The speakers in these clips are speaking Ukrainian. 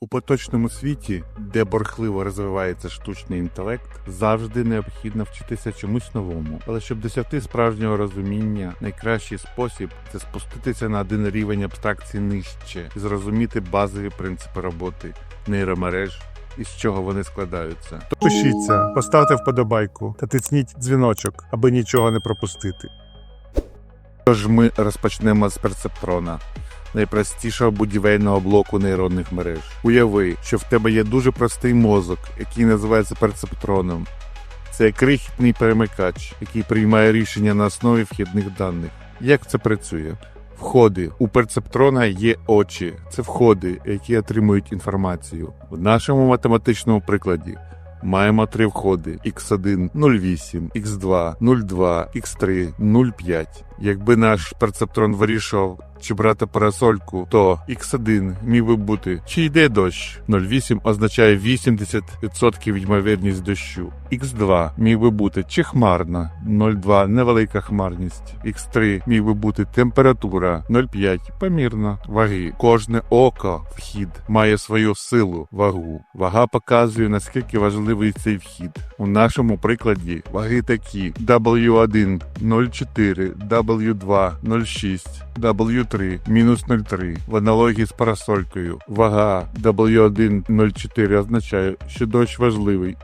У поточному світі, де борхливо розвивається штучний інтелект, завжди необхідно вчитися чомусь новому. Але щоб досягти справжнього розуміння, найкращий спосіб це спуститися на один рівень абстракції нижче і зрозуміти базові принципи роботи нейромереж і з чого вони складаються. Пишіться, поставте вподобайку та тисніть дзвіночок, аби нічого не пропустити. Тож ми розпочнемо з перцептрона. Найпростішого будівельного блоку нейронних мереж. Уяви, що в тебе є дуже простий мозок, який називається перцептроном. Це крихітний перемикач, який приймає рішення на основі вхідних даних. Як це працює? Входи у перцептрона є очі. Це входи, які отримують інформацію. В нашому математичному прикладі маємо три входи: x1 08, x2 02, x3 05. Якби наш перцептрон вирішував, чи брати парасольку, то x1 міг би бути чи йде дощ. 08 означає 80% ймовірність дощу. x2 міг би бути чи хмарна, 02 невелика хмарність. x3 міг би бути температура, 05 помірна ваги. Кожне око, вхід має свою силу, вагу. Вага показує наскільки важливий цей вхід. У нашому прикладі ваги такі W1 04, W2 06, W3 мінус 0,3. В аналогії з парасолькою. Вага W1 04 означає, що дощ важливий.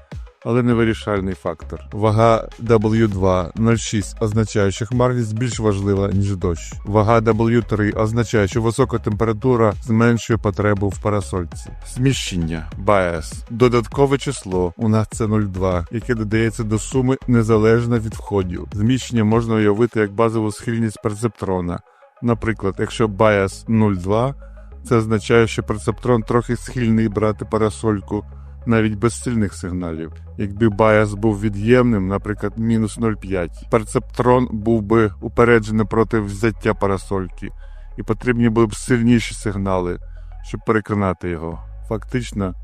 Але не вирішальний фактор. Вага W2 06 означає, що хмарність більш важлива, ніж дощ. Вага W3 означає, що висока температура зменшує потребу в парасольці. Зміщення bias. Додаткове число. У нас це 0,2, яке додається до суми незалежно від входів. Зміщення можна уявити як базову схильність перцептрона. Наприклад, якщо bias 0,2, це означає, що перцептрон трохи схильний брати парасольку навіть без сильних сигналів. Якби bias був від'ємним, наприклад, мінус 0,5, перцептрон був би упереджений проти взяття парасольки, і потрібні були б сильніші сигнали, щоб переконати його. Фактично,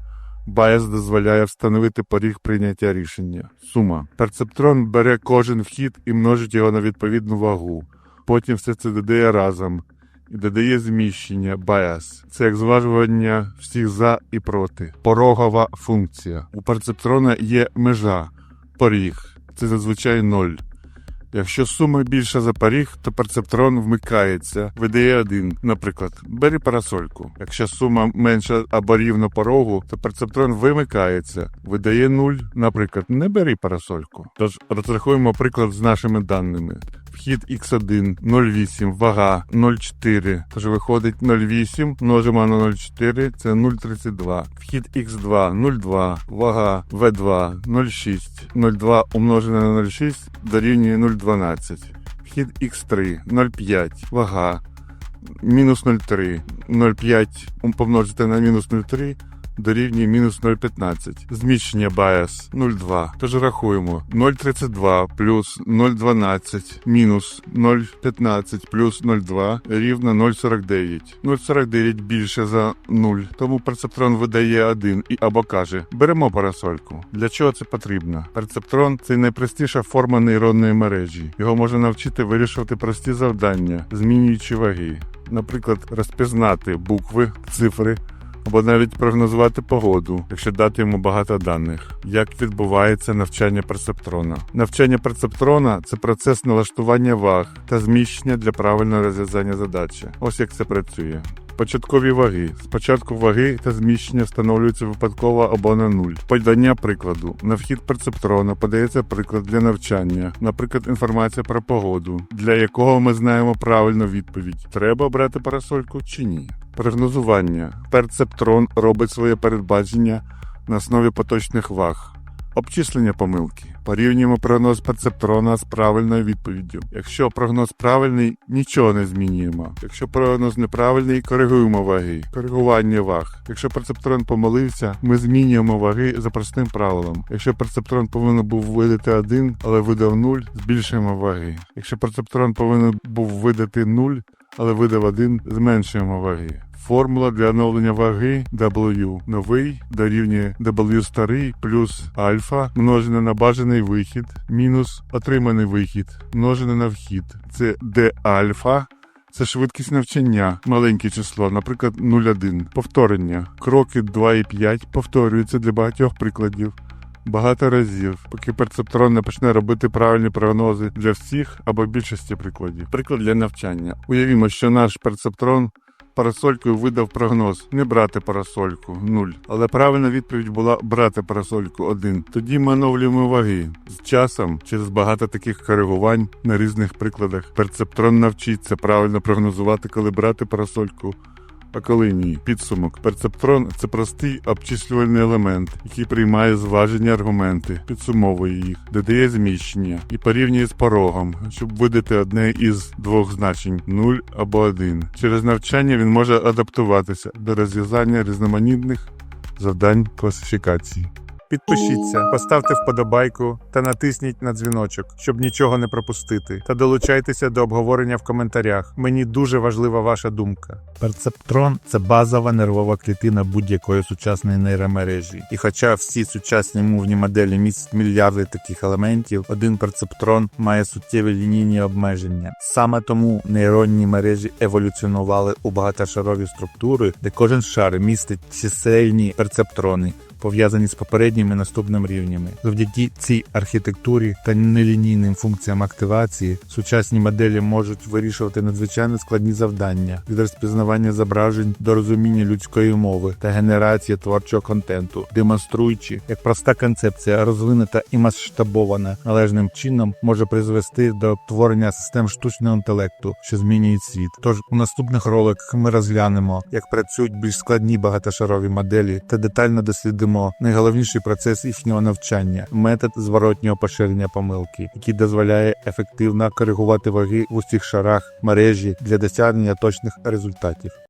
bias дозволяє встановити поріг прийняття рішення. Сума. Перцептрон бере кожен вхід і множить його на відповідну вагу. Потім все це додає разом і додає зміщення bias. Це як зважування всіх за і проти. Порогова функція. У перцептрона є межа, поріг. Це зазвичай ноль. Якщо сума більша за поріг, то перцептрон вмикається, видає один. Наприклад, бери парасольку. Якщо сума менша або рівно порогу, то перцептрон вимикається, видає нуль. Наприклад, не бери парасольку. Тож розрахуємо приклад з нашими даними. Вхід x1 0,8, вага 0,4. Тож виходить 0,8, множимо на 0,4, це 0,32. Вхід x2 0,2, вага v2 0,6. 0,2 умножене на 0,6 дорівнює 0,12. Вхід x3 0,5, вага мінус 0,3. 0,5 помножити на мінус 0,3 дорівнює мінус 0,15. Зміщення bias 0,2. Тож рахуємо 0,32 плюс 0,12 мінус 0,15 плюс 0,2 рівно 0,49. 0,49 більше за 0, тому перцептрон видає 1 і або каже беремо парасольку. Для чого це потрібно? Перцептрон це найпростіша форма нейронної мережі. Його можна навчити вирішувати прості завдання, змінюючи ваги. Наприклад, розпізнати букви, цифри або навіть прогнозувати погоду, якщо дати йому багато даних. Як відбувається навчання перцептрона? Навчання перцептрона це процес налаштування ваг та зміщення для правильного розв'язання задачі. Ось як це працює. Початкові ваги. Спочатку ваги та зміщення встановлюються випадково або на нуль. Подання прикладу. На вхід перцептрона подається приклад для навчання, наприклад, інформація про погоду, для якого ми знаємо правильну відповідь: треба брати парасольку чи ні. Прогнозування. Перцептрон робить своє передбачення на основі поточних ваг. Обчислення помилки. Порівнюємо прогноз перцептрона з правильною відповіддю. Якщо прогноз правильний, нічого не змінюємо. Якщо прогноз неправильний, коригуємо ваги. Коригування ваг. Якщо перцептрон помилився, ми змінюємо ваги за простим правилом. Якщо перцептрон повинен був видати 1, але видав 0, збільшуємо ваги. Якщо перцептрон повинен був видати 0, але видав 1, зменшуємо ваги. Формула для оновлення ваги W новий дорівнює W старий плюс альфа множене на бажаний вихід мінус отриманий вихід множене на вхід. Це D альфа Це швидкість навчання, маленьке число, наприклад, 0,1. Повторення. Кроки 2 і 5 повторюються для багатьох прикладів. Багато разів, поки перцептрон не почне робити правильні прогнози для всіх або більшості прикладів. Приклад для навчання. Уявімо, що наш перцептрон парасолькою видав прогноз не брати парасольку 0. Але правильна відповідь була брати парасольку 1. Тоді ми оновлюємо ваги. З часом, через багато таких коригувань на різних прикладах, перцептрон навчиться правильно прогнозувати, коли брати парасольку. Коли підсумок. Перцептрон це простий обчислювальний елемент, який приймає зважені аргументи, підсумовує їх, додає зміщення і порівнює з порогом, щоб видати одне із двох значень 0 або 1. Через навчання він може адаптуватися до розв'язання різноманітних завдань класифікації. Підпишіться, поставте вподобайку та натисніть на дзвіночок, щоб нічого не пропустити. Та долучайтеся до обговорення в коментарях. Мені дуже важлива ваша думка. Перцептрон це базова нервова клітина будь-якої сучасної нейромережі. І хоча всі сучасні мовні моделі містять мільярди таких елементів, один перцептрон має суттєві лінійні обмеження. Саме тому нейронні мережі еволюціонували у багатошарові структури, де кожен шар містить чисельні перцептрони пов'язані з попередніми наступними рівнями. Завдяки цій архітектурі та нелінійним функціям активації сучасні моделі можуть вирішувати надзвичайно складні завдання від розпізнавання зображень до розуміння людської мови та генерації творчого контенту, демонструючи, як проста концепція розвинута і масштабована належним чином може призвести до творення систем штучного інтелекту, що змінюють світ. Тож у наступних роликах ми розглянемо, як працюють більш складні багатошарові моделі та детально дослідимо найголовніший процес їхнього навчання метод зворотнього поширення помилки, який дозволяє ефективно коригувати ваги в усіх шарах мережі для досягнення точних результатів.